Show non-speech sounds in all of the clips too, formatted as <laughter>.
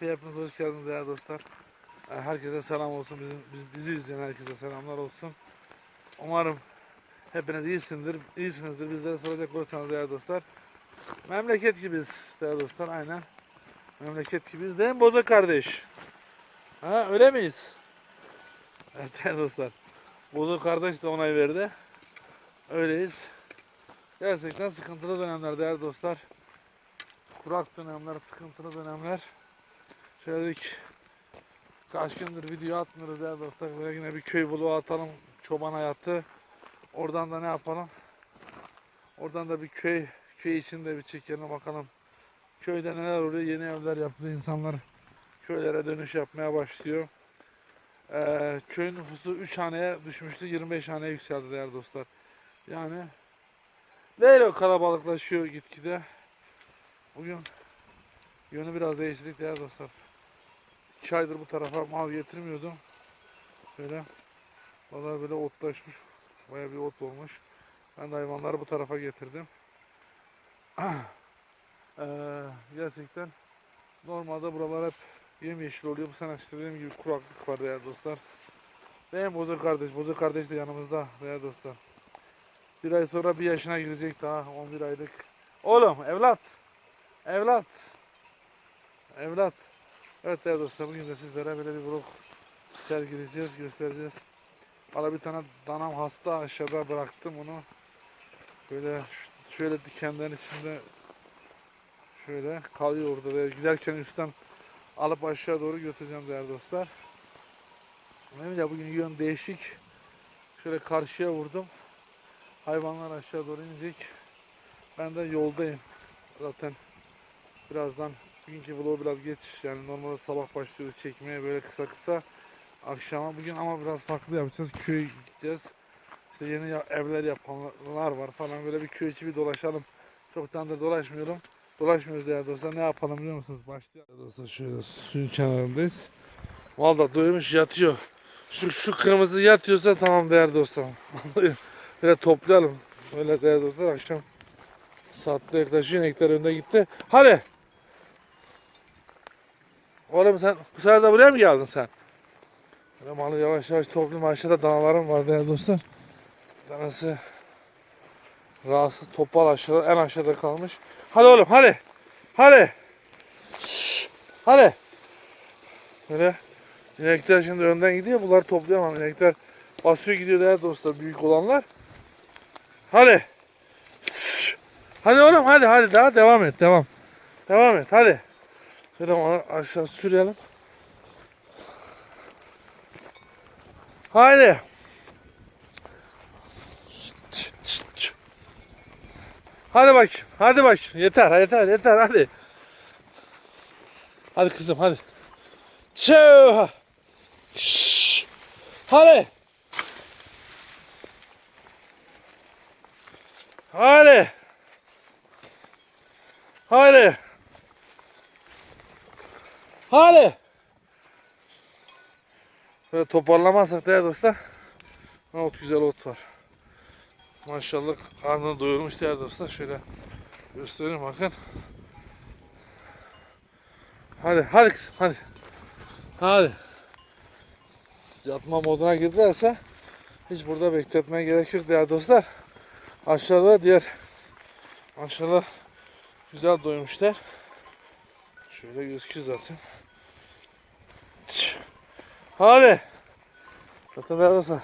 coğrafyaya hepiniz hoş geldiniz değerli dostlar. Ee, Herkese selam olsun. Bizim, biz- bizi izleyen herkese selamlar olsun. Umarım hepiniz iyisindir, iyisinizdir. Bizlere soracak olursanız değerli dostlar. Memleket gibiyiz değerli dostlar. Aynen. Memleket gibiyiz. Değil mi Boza kardeş? Ha öyle miyiz? Evet değerli dostlar. Boza kardeş de onay verdi. Öyleyiz. Gerçekten sıkıntılı dönemler değerli dostlar. Kurak dönemler, sıkıntılı dönemler. Dedik, kaç gündür video atmıyoruz değerli dostlar. Böyle yine bir köy vlogu atalım. Çoban hayatı. Oradan da ne yapalım? Oradan da bir köy, köy içinde bir çekelim bakalım. Köyde neler oluyor? Yeni evler yapılıyor. insanlar köylere dönüş yapmaya başlıyor. Ee, köy nüfusu 3 haneye düşmüştü. 25 haneye yükseldi değerli dostlar. Yani Neyle kalabalıklaşıyor gitgide. Bugün yönü biraz değiştirdik değerli dostlar. İki aydır bu tarafa mal getirmiyordum. Böyle Vallahi böyle otlaşmış. Baya bir ot olmuş. Ben de hayvanları bu tarafa getirdim. <clears throat> Ee, gerçekten normalde buralar hep yemyeşil oluyor. Bu sene işte dediğim gibi kuraklık var değerli dostlar. Benim Bozuk kardeş. Bozuk kardeş de yanımızda değerli dostlar. Bir ay sonra bir yaşına girecek daha 11 aylık. Oğlum evlat. Evlat. Evlat. Evet değerli dostlar bugün de sizlere böyle bir vlog sergileyeceğiz, göstereceğiz. Valla bir tane danam hasta aşağıda bıraktım onu. Böyle şöyle dikenlerin içinde şöyle kalıyor orada. Ve giderken üstten alıp aşağı doğru götüreceğim değerli dostlar. Benim de bugün yön değişik. Şöyle karşıya vurdum. Hayvanlar aşağı doğru inecek. Ben de yoldayım. Zaten birazdan bugünkü vlog biraz geç. Yani normalde sabah başlıyoruz çekmeye böyle kısa kısa. Akşama bugün ama biraz farklı yapacağız. Köye gideceğiz. İşte yeni ya- evler yapanlar var falan. Böyle bir köy içi bir dolaşalım. Çoktan da dolaşmıyorum. Dolaşmıyoruz değerli dostlar. Ne yapalım biliyor musunuz? Başlayalım. Dostlar şöyle suyun kenarındayız. Valla doymuş yatıyor. Şu, şu kırmızı yatıyorsa tamam değerli dostlar. Vallahi Böyle toplayalım. Öyle değerli dostlar akşam saatte yaklaşıyor. İnekler önde gitti. Hadi. Oğlum sen bu sefer de buraya mı geldin sen? Böyle malı yavaş yavaş toplayayım. Aşağıda danalarım var değerli dostlar. Danası rahatsız topal aşağıda en aşağıda kalmış. Hadi oğlum hadi. Hadi. Şşş, Hadi. Böyle inekler şimdi önden gidiyor. Bunları toplayamam. İnekler basıyor gidiyor değerli dostlar büyük olanlar. Hadi. Şşş. Hadi oğlum hadi hadi daha devam et devam. Devam et hadi. Şöyle onu aşağı sürelim. Haydi. Hadi bak. Hadi bak. Yeter yeter yeter hadi. Hadi kızım hadi. Şşş. Hadi. Hadi. Hadi. Hadi. Böyle toparlamazsak değerli dostlar. Ot güzel ot var. Maşallah karnını doyurmuş değerli dostlar. Şöyle göstereyim bakın. Hadi hadi kızım hadi. Hadi. Yatma moduna girdilerse hiç burada bekletmeye gerek yok değerli dostlar. Aşağıda diğer aşağıda güzel doymuşlar. Şöyle gözüküyor zaten. Hadi. Zaten dostlar.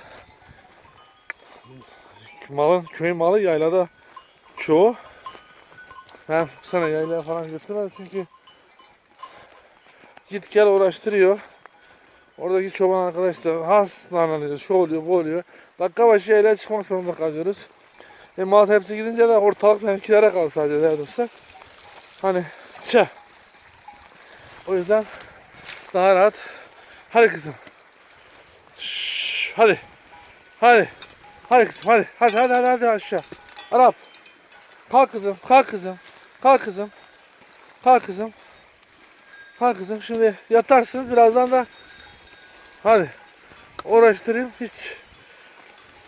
Malın, köy malı yaylada çoğu. Ben bu sene yaylaya falan götürmedim çünkü git gel uğraştırıyor. Oradaki çoban arkadaşlar hastalanıyor, şu oluyor, bu oluyor. Dakika başı yaylaya çıkmak zorunda kalıyoruz. E mal hepsi gidince de ortalık mevkilere kalır sadece dostlar. Hani çe. O yüzden daha rahat. Hadi kızım. Şşş, hadi. Hadi. Hadi kızım hadi. Hadi hadi hadi, hadi aşağı. Arap. Kalk kızım. Kalk kızım. Kalk kızım. Kalk kızım. Kalk kızım. Şimdi yatarsınız birazdan da hadi. Uğraştırayım hiç.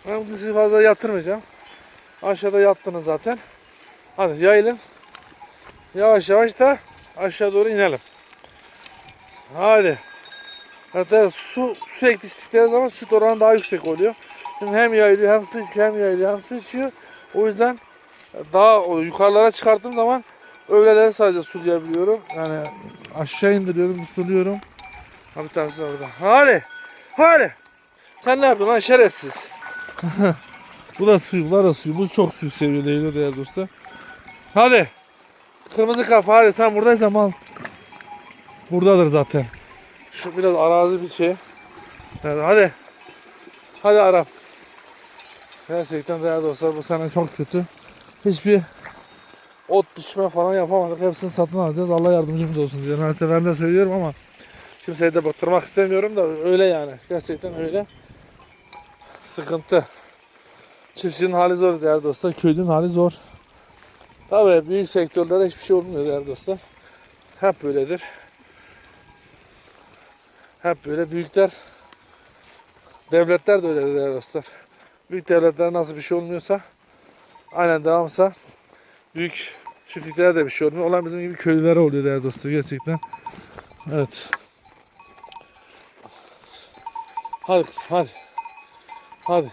Ben sizi fazla yatırmayacağım. Aşağıda yattınız zaten. Hadi yayılın. Yavaş yavaş da aşağı doğru inelim. Hadi. Hatta su sürekli içtikleri zaman süt oranı daha yüksek oluyor. Şimdi hem yayılıyor hem su içiyor hem yayılıyor hem su içiyor. O yüzden daha yukarılara çıkarttığım zaman öğleleri sadece sulayabiliyorum. Yani aşağı indiriyorum, suluyorum. Ha bir tanesi orada. Hadi. Hadi. Sen ne yapıyorsun lan şerefsiz? <laughs> bu da suyu, bu da suyu. Bu çok suyu seviyor Leyla değerli dostlar. Hadi. Kırmızı kafa hadi sen buradaysan al. Buradadır zaten. Şu biraz arazi bir şey. Yani hadi. Hadi Arap. Gerçekten değerli dostlar bu sene çok kötü. Hiçbir ot biçme falan yapamadık. Hepsini satın alacağız. Allah yardımcımız olsun diyorum. Her seferinde söylüyorum ama kimseyi de batırmak istemiyorum da öyle yani. Gerçekten öyle. Sıkıntı. Çiftçinin hali zor değerli dostlar. Köylünün hali zor. Tabii büyük sektörlerde hiçbir şey olmuyor değerli dostlar. Hep böyledir. Hep böyle büyükler devletler de öyle değerli dostlar. Büyük devletler nasıl bir şey olmuyorsa aynen devamsa büyük çiftliklere de bir şey olmuyor. Olan bizim gibi köylülere oluyor değerli dostlar gerçekten. Evet. Hadi kızım, hadi. Hadi.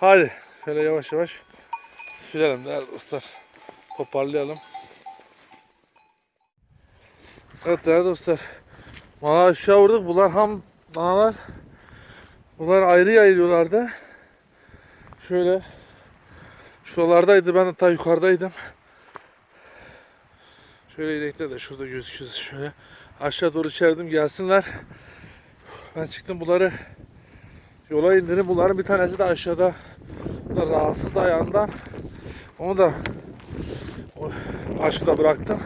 Hadi. Şöyle yavaş yavaş sürelim değerli dostlar. Toparlayalım. Evet değerli dostlar. Mala aşağı vurduk. Bunlar ham danalar. Bunlar ayrı yayılıyorlardı. Şöyle şuralardaydı. Ben de ta yukarıdaydım. Şöyle inekler de şurada gözüküyor. Şöyle aşağı doğru çevirdim gelsinler. Ben çıktım bunları yola indirdim. Bunların bir tanesi de aşağıda. Bu da rahatsız da ayağından. Onu da aşağıda bıraktım.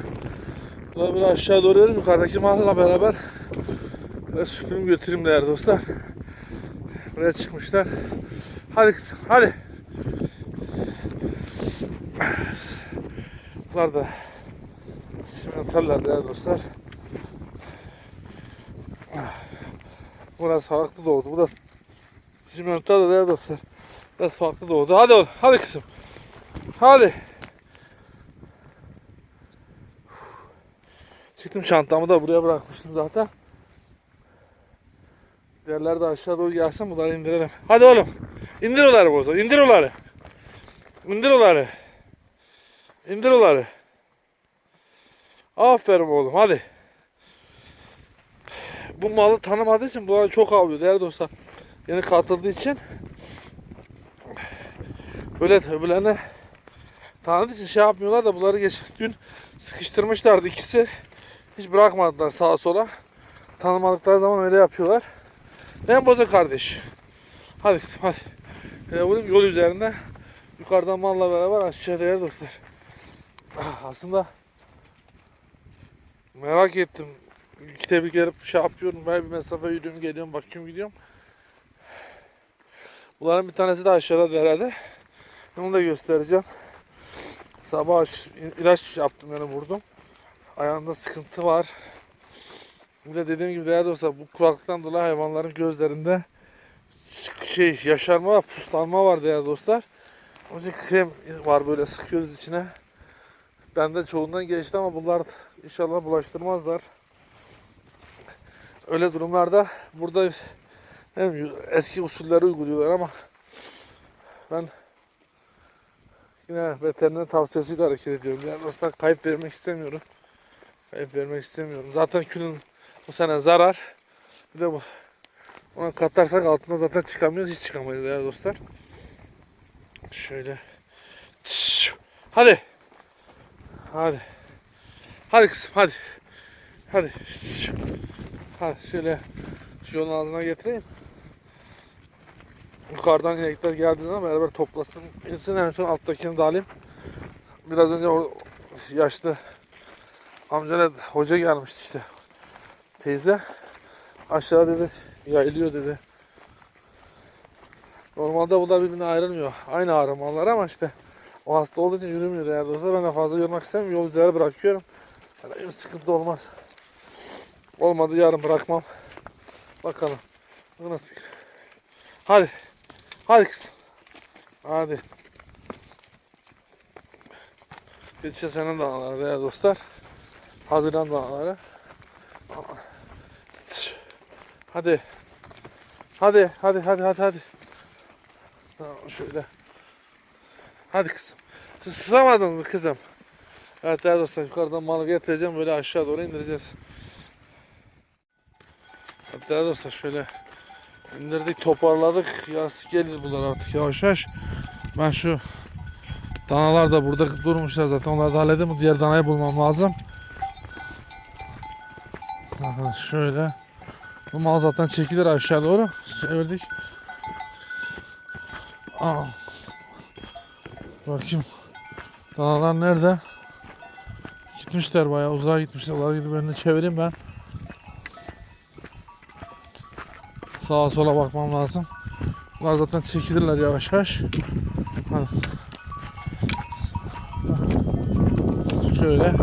Bunları böyle aşağı doğru verin. Yukarıdaki malla beraber böyle süpürüm götüreyim değerli dostlar. Buraya çıkmışlar. Hadi kızım, hadi. Bunlar da simentallar değerli dostlar. Burası farklı doğdu. Bu da simental değerli dostlar. Biraz farklı doğdu. Hadi oğlum, hadi kızım. Hadi. Çıktım çantamı da buraya bırakmıştım zaten. Diğerleri de aşağı doğru gelsin bunları indirelim. Hadi oğlum. İndir onları boza. İndir onları. İndir onları. İndir onları. Aferin oğlum hadi. Bu malı tanımadığı için bunlar çok avlıyor değerli dostlar. Yeni katıldığı için böyle öbürlerine tanıdığı için şey yapmıyorlar da bunları geç dün sıkıştırmışlardı ikisi. Hiç bırakmadılar sağa sola. Tanımadıkları zaman öyle yapıyorlar. Ben boza kardeş. Hadi hadi. Vurayım yol üzerinde. Yukarıdan malla beraber aşağıya değer dostlar. Ah, Aslında merak ettim. Bir gelip şey yapıyorum. Ben bir mesafe yürüyorum geliyorum bakıyorum gidiyorum. Bunların bir tanesi de aşağıda derede. Onu da göstereceğim. Sabah ilaç yaptım yani vurdum. Ayağında sıkıntı var. Bir de dediğim gibi değerli dostlar bu kuraklıktan dolayı hayvanların gözlerinde şey yaşarma ve puslanma var değerli dostlar. Onun için krem var böyle sıkıyoruz içine. Bende çoğundan geçti ama bunlar inşallah bulaştırmazlar. Öyle durumlarda burada hem eski usulleri uyguluyorlar ama ben yine veteriner tavsiyesiyle hareket ediyorum. Yani dostlar kayıp vermek istemiyorum. Kayıp vermek istemiyorum. Zaten külün bu sene zarar. Bir de bu ona katarsak altına zaten çıkamıyoruz. Hiç çıkamayız ya dostlar. Şöyle. Hadi. Hadi. Hadi kızım hadi. Hadi. Hadi şöyle şu yolun ağzına getireyim. Yukarıdan inekler geldiği zaman beraber toplasın. İnsin en son alttakini de alayım. Biraz önce o yaşlı amcana hoca gelmişti işte. Teyze aşağı dedi yayılıyor dedi. Normalde bunlar birbirine ayrılmıyor. Aynı ağrımalar ama işte o hasta olduğu için yürümüyor değerli olsa ben de fazla yormak istemiyorum. Yol üzere bırakıyorum. Yani bir sıkıntı olmaz. Olmadı yarın bırakmam. Bakalım. Nasıl? Hadi. Hadi kızım. Hadi. Geçen sene danaları değerli dostlar. Haziran danaları. Hadi. Hadi, hadi, hadi, hadi, hadi. Tamam, şöyle. Hadi kızım. Sızamadın mı kızım? Evet değerli dostlar yukarıdan malı getireceğim böyle aşağı doğru indireceğiz. Evet değerli dostlar şöyle indirdik toparladık. Yaz geliriz bunlar artık yavaş yavaş. Ben şu danalar da burada durmuşlar zaten onları da halledeyim. Diğer danayı bulmam lazım. Şöyle. Bu mal zaten çekilir aşağı doğru. Çevirdik. Aa. Bakayım. Danalar nerede? Gitmişler bayağı uzağa gitmişler. Onları gidip önüne çevireyim ben. Sağa sola bakmam lazım. Bunlar zaten çekilirler yavaş yavaş. Hadi. Şöyle.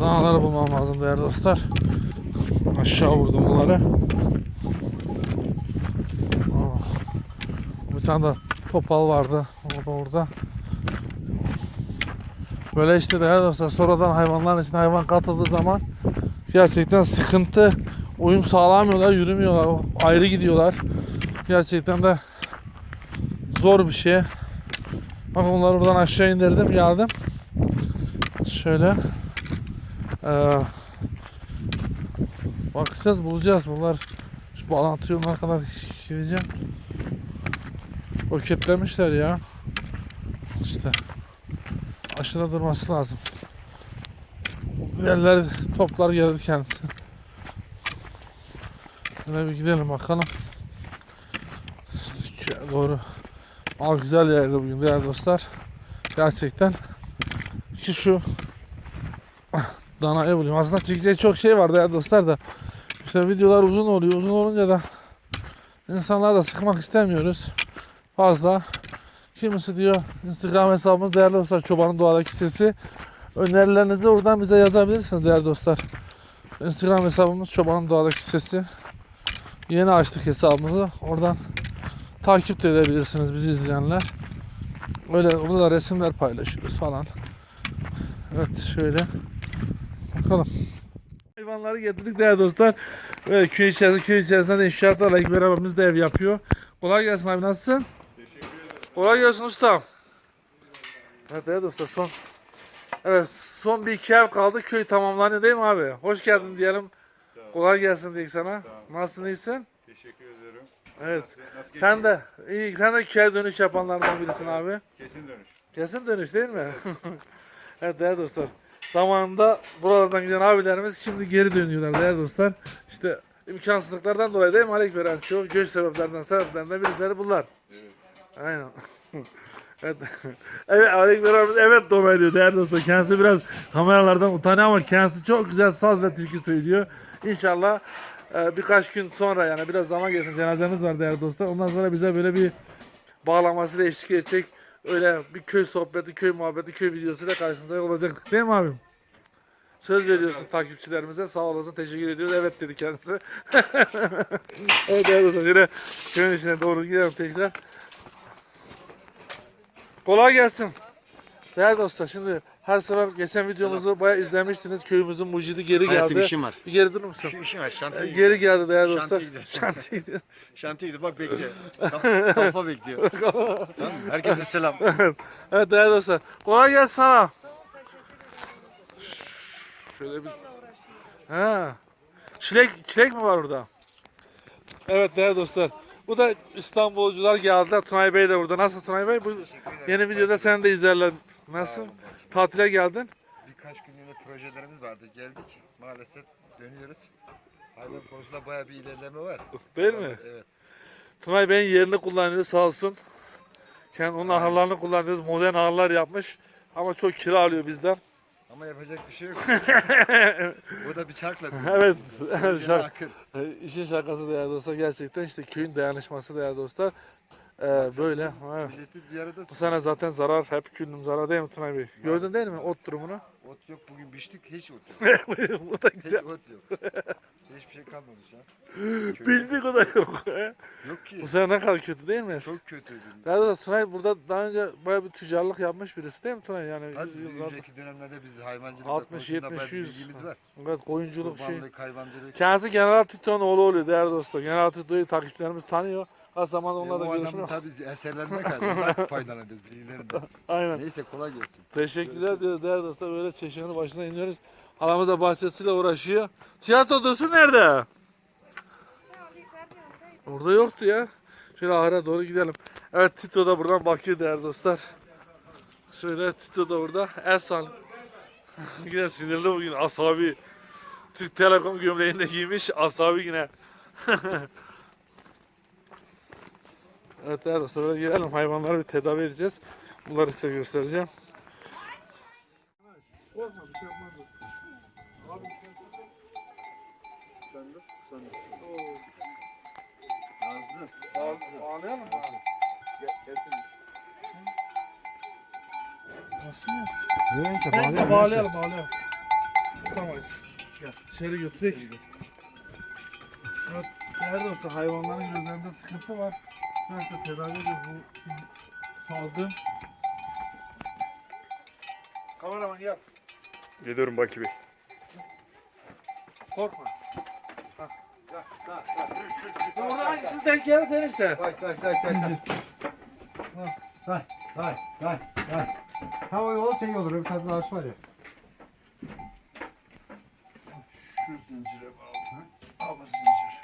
Danaları bulmam lazım değerli dostlar. Aşağı vurdum bunları. Bir tane de topal vardı. O da orada. Böyle işte değerli dostlar sonradan hayvanların içine hayvan katıldığı zaman gerçekten sıkıntı. Uyum sağlamıyorlar, yürümüyorlar, ayrı gidiyorlar. Gerçekten de zor bir şey. Bak onları buradan aşağı indirdim, geldim. Şöyle. Ee, bakacağız, bulacağız. Bunlar şu bağlantı yoluna kadar gideceğim. Roketlemişler ya. İşte aşağıda durması lazım. Yerler toplar gelir kendisi. Şöyle bir gidelim bakalım. Şöyle Doğru. Al güzel yerde bugün değerli dostlar. Gerçekten. Ki şu danayı bulayım. Aslında çekeceği çok şey var değerli dostlar da. İşte videolar uzun oluyor. Uzun olunca da insanlar da sıkmak istemiyoruz. Fazla. Kimisi diyor Instagram hesabımız değerli dostlar çobanın doğadaki sesi. Önerilerinizi oradan bize yazabilirsiniz değerli dostlar. Instagram hesabımız çobanın doğadaki sesi. Yeni açtık hesabımızı. Oradan takip de edebilirsiniz bizi izleyenler. Öyle burada da resimler paylaşıyoruz falan. Evet şöyle. Bakalım. Hayvanları getirdik değerli dostlar. Böyle köy içerisinde, köy içerisinde de inşaatlarla ilk beraberimiz de ev yapıyor. Kolay gelsin abi nasılsın? Kolay gelsin ustam. Evet değerli dostlar son Evet son bir iki ev kaldı köy tamamlanıyor değil mi abi? Hoş geldin diyelim. Kolay gelsin diye sana. Nasılsın iyisin? Teşekkür ederim. Evet. Nasıl Sen de iyi sen de köye dönüş yapanlardan birisin abi. Kesin dönüş. Kesin dönüş değil mi? evet <laughs> değerli dostlar. Zamanında buralardan giden abilerimiz şimdi geri dönüyorlar değerli dostlar. İşte imkansızlıklardan dolayı değil mi Alek Beren? Çoğu göç sebeplerinden sebeplerinden birileri bunlar. Evet. Aynen. <laughs> evet. evet Alek Beren'imiz evet dona ediyor değerli dostlar. Kendisi biraz kameralardan utanıyor ama kendisi çok güzel saz ve türkü söylüyor. İnşallah e, birkaç gün sonra yani biraz zaman geçsin cenazemiz var değerli dostlar. Ondan sonra bize böyle bir bağlamasıyla eşlik edecek öyle bir köy sohbeti, köy muhabbeti, köy videosuyla karşınızda olacak. Değil mi abim? Söz veriyorsun takipçilerimize. Sağ olasın. Teşekkür ediyoruz. Evet dedi kendisi. <laughs> evet dostlar. Şöyle köyün içine doğru gidelim tekrar. Kolay gelsin. Değerli dostlar şimdi her sefer geçen videomuzu bayağı izlemiştiniz. Köyümüzün mucidi geri Hayatım geldi. işim var. Bir geri durur musun? Şu işim var. Şantiye Geri geldi değerli dostlar. Şantiye gidiyor. <laughs> Şantiye gidiyor. Gidiyor. Bak bekliyor. <laughs> Kaf- Kafa bekliyor. tamam mı? Herkese selam. evet değerli dostlar. Kolay gelsin sana. Şöyle bir... Ha. Çilek, çilek mi var orada? Evet değerli dostlar. Bu da İstanbulcular geldiler. Tunay Bey de burada. Nasıl Tunay Bey? Bu yeni videoda sen de izlerler. Nasıl? Tatile geldin. Birkaç günlüğüne projelerimiz vardı. Geldik. Maalesef dönüyoruz. Hayvan konusunda bayağı bir ilerleme var. Değil mi? Evet. Tunay Bey'in yerini kullanıyoruz sağ olsun. Kendi onun ahırlarını kullanıyoruz. Modern ahırlar yapmış. Ama çok kira alıyor bizden. Ama yapacak bir şey yok. <laughs> Bu da bir çarkla. <laughs> evet. Projenin şak- akıl. e, işin şakası değerli dostlar. Gerçekten işte köyün dayanışması değerli dostlar. Ee, böyle. Evet. Milleti bir arada Bu sene zaten zarar. Hep küllüm zarar değil mi Tunay Bey? Gördün değil mi ot durumunu? Ot yok bugün biçtik hiç ot yok. <laughs> Bu da Hiç güzel. ot yok. Hiçbir şey kalmadı şu an. Bildiği kadar yok. Yok ki. Bu sene ne kadar kötü değil mi? Çok kötü. Daha da Tunay burada daha önce bayağı bir tüccarlık yapmış birisi değil mi Tunay? Yani Tabii yüz yıllardır. önceki dönemlerde biz hayvancılık 60, 60, 70, 100. bilgimiz var. Evet koyunculuk şey. Kurbanlık, hayvancılık. Kendisi General Tito'nun oğlu oluyor değerli dostlar. General Tito'yu takipçilerimiz tanıyor. Az zaman E, onlarla adamın görüşmek. tabii eserlerinde <laughs> kaldı. faydalanıyoruz bilgilerinden. Aynen. Neyse kolay gelsin. Teşekkürler diyoruz değerli dostlar. Böyle çeşmenin başına iniyoruz. Halamız da bahçesiyle uğraşıyor. Tiyatro dursun nerede? Orada yoktu ya. Şöyle ahıra doğru gidelim. Evet Tito da buradan bakıyor değerli dostlar. Şöyle Tito da burada. El sal. <laughs> yine sinirli bugün asabi. Türk Telekom gömleğini de giymiş asabi yine. <laughs> evet değerli dostlar böyle gidelim. Hayvanları bir tedavi edeceğiz. Bunları size göstereceğim. Korkma bir şey yapmaz. Abi Sen dur. Sen dur. Oo. Nazlı. Ağlayalım mı? Nasıl ya? Neyse Neyse bağlayalım bağlayalım. Tutamayız. Gel içeri götürek. Evet değerli dostlar hayvanların gözlerinde sıkıntı var. İşte tedavi ediyoruz bu salgın. Kameraman gel. Geliyorum Baki Bey. Korkma. Gel, gel, gel. Burada hangisi denk gelirsen işte. Bak bak bak bak. Hay hay hay hay. Ha o olsa iyi olur. Tane daha ağaç var ya. Şu zincire bağlı. Al bu zincir.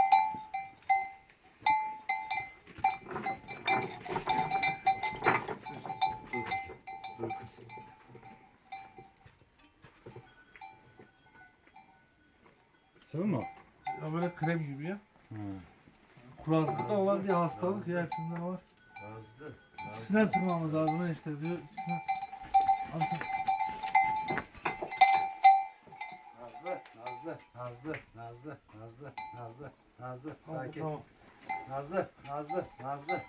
Dur kızım. Dur kızım. Sıvı mı? Ya böyle krem gibi ya. Hı. Kuraklıkta olan bir hastalık ya hepsinde var. Nazlı. İkisine sıkmamız lazım işte diyor. İkisine. Al- Nazlı. Nazlı. Nazlı. Nazlı. Nazlı. Nazlı. Nazlı. Tamam, Sakin. Tamam. Nazlı. Nazlı. Nazlı.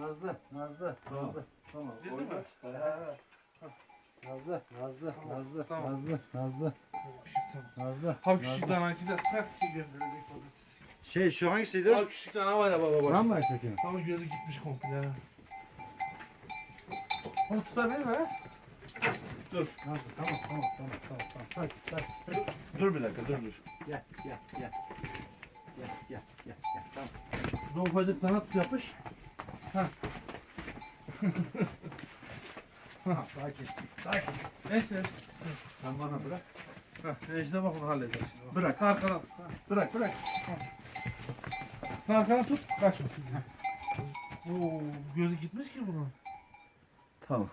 Nazlı. Nazlı. Nazlı. Tamam. Değil mi? Nazlı. Nazlı. Tamam, Nazlı. tamam. Nazlı. Nazlı. Ha Nazlı. küçük tanaki de sert ki gönderecek patatesi. Şey şu hangisiydi? Ha küçük tane var ya baba. Tamam mı Ayşekin? Ama gözü gitmiş komple. ya. Onu tutabilir mi? Dur. Nazlı. Tamam tamam tamam tamam. tamam. Sakin sakin. Dur bir dakika dur dur. Gel gel gel. Gel gel gel gel. Tamam. Ufacık tut yapış. Tamam sakin. Sakin. Neyse neyse. Sen bana bırak. Ha, neyse bak onu hallederiz. şimdi. Bırak. Arkana. Bırak bırak. Arkana tut. Kaçma. Oo, gözü gitmiş ki bunun. Tamam.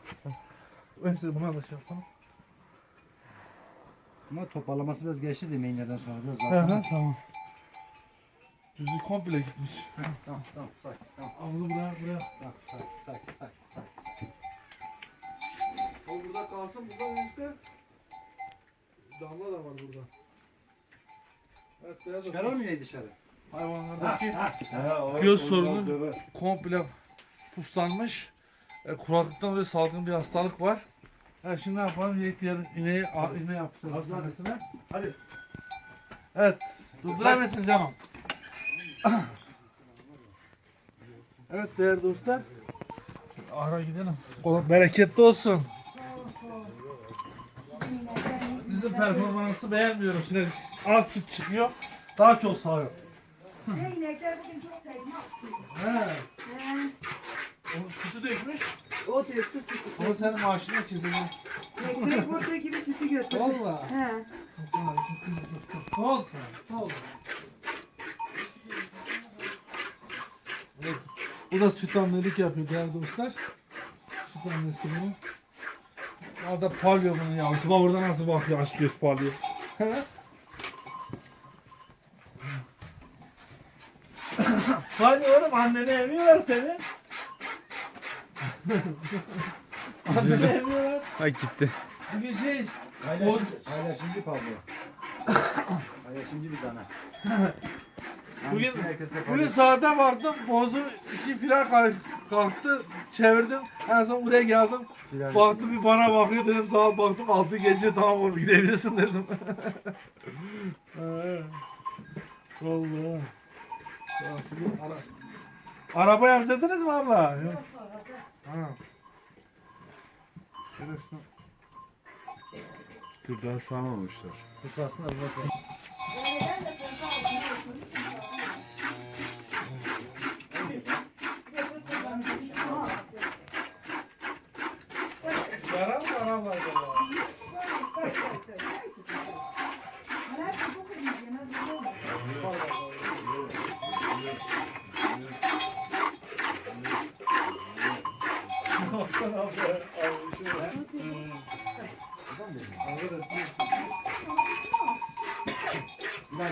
Neyse buna da şey yapalım. Ama toparlaması biraz geçti değil mi iğneden sonra biraz daha. hı tamam. Gözü komple gitmiş. Tamam tamam sakin tamam. Bunu buraya buraya. Tamam sakin sakin sakin sakin. O burada kalsın burada işte. Damla da var burada. Evet beyaz Çıkaralım mı yine dışarı? Hayvanlardaki Ha, göz sorunu komple puslanmış. E, kuraklıktan dolayı salgın bir hastalık var. E, şimdi ne yapalım? Yiğit yarın ineği a- iğne yapacağız Hadi, hadi. hastanesine. Hadi. Evet. Durdurabilirsin canım. evet değerli dostlar. Ara gidelim. Oğlum bereketli olsun. Sizin performansı beğenmiyorum. Şimdi az süt çıkıyor. Daha çok sağıyor. Ne inekler bugün çok kaymak. He. He. O sütü dökmüş. O döktü sütü. Onu senin maaşına çizildi. Ekmek vurduğu gibi sütü götürdü. Valla. He. Ne oldu sana? Ne oldu? Evet. Bu da süt annelik yapıyor değerli dostlar. Süt annesi bu. Orada palyo bunun yavrusu. Bak orada nasıl bakıyor aşk göz palyo. Palyo oğlum anneni emiyorlar seni. <laughs> anneni emiyorlar. Ay gitti. Bugün şey paylaşımcı pablo. <coughs> paylaşımcı bir tane. Bugün- Bugün sahada baktım, bozu iki filan kalk- kalktı, çevirdim, en son buraya geldim, Filan. baktı bir bana bakıyor dedim, sağa baktım, altı gece tamam oğlum gidebilirsin dedim. <laughs> Şimdi ara... Araba yaptırdınız mı abla? Yok. Ha. Şöyle şunu. Dur daha sağmamışlar. Kusasını al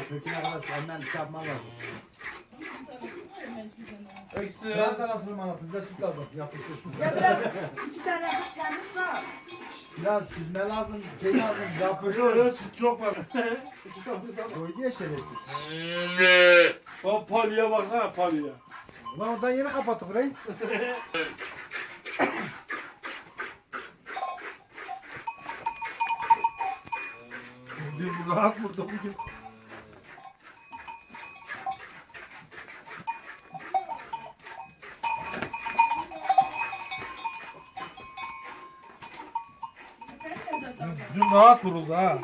Köküne kadar senden şey yapman lazım. Eksi. Biraz da nasıl manasın? Bize süt lazım. Yapıştır. Ya biraz iki tane kendi sağ. Biraz süzme lazım. Şey lazım. <laughs> Yok süt çok var. Koydu ya şerefsiz. O palya baksana palya. Lan oradan yine kapattık burayı. Dün rahat burada bugün. Dün rahat vuruldu ha.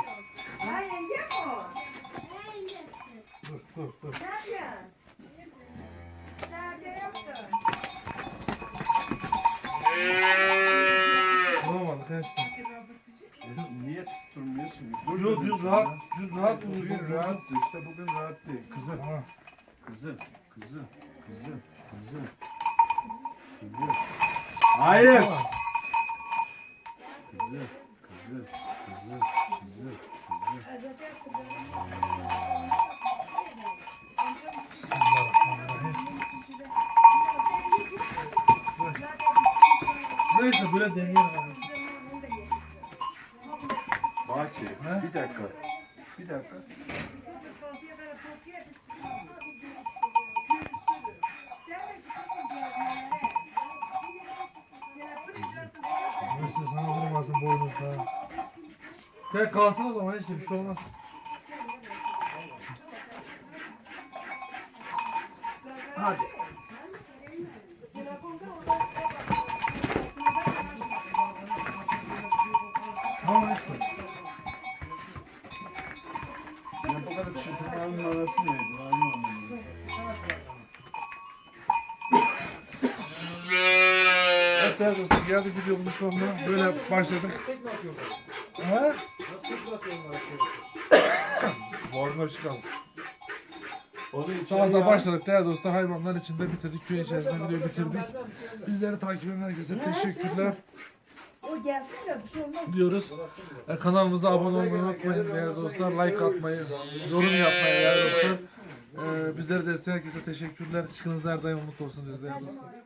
Dur dur dur. Vuramadık ha işte. Niye tutturmuyorsun? Yok dün rahat, dün rahat vuruldu. Bugün rahattı işte bugün rahat değil. Kızım, Ha. kızım, kızım, kızım, kızım. Kızım. Hayır. Kızım, kızım. Neyse böyle deneyelim. Bahçe, He? bir dakika. Bir dakika. Neyse sana vurmasın boynuzda. Tek kalsın o zaman işte bir şey olmaz. Hadi. Tamam işte. Ya bu kadar çırpınmanın manası neydi? Aynı anlamda. Evet dostlar geldik videomuzun sonuna. Böyle başladık. Ha? Tek mi atıyorlar? Boğazına bir şey kaldı. O da içeri Sabah da ya. başladık değerli dostlar. Hayvanlar içinde bitirdik. Köy içerisinde videoyu bitirdik. Bizleri takip eden herkese teşekkürler O gelsin de bir şey olmaz. diyoruz. E, kanalımıza abone olmayı unutmayın değerli dostlar. Like atmayı, yorum yapmayı değerli dostlar. E, bizleri destekleyen herkese teşekkürler. Çıkınız her daim mutlu olsun diyoruz değerli dostlar.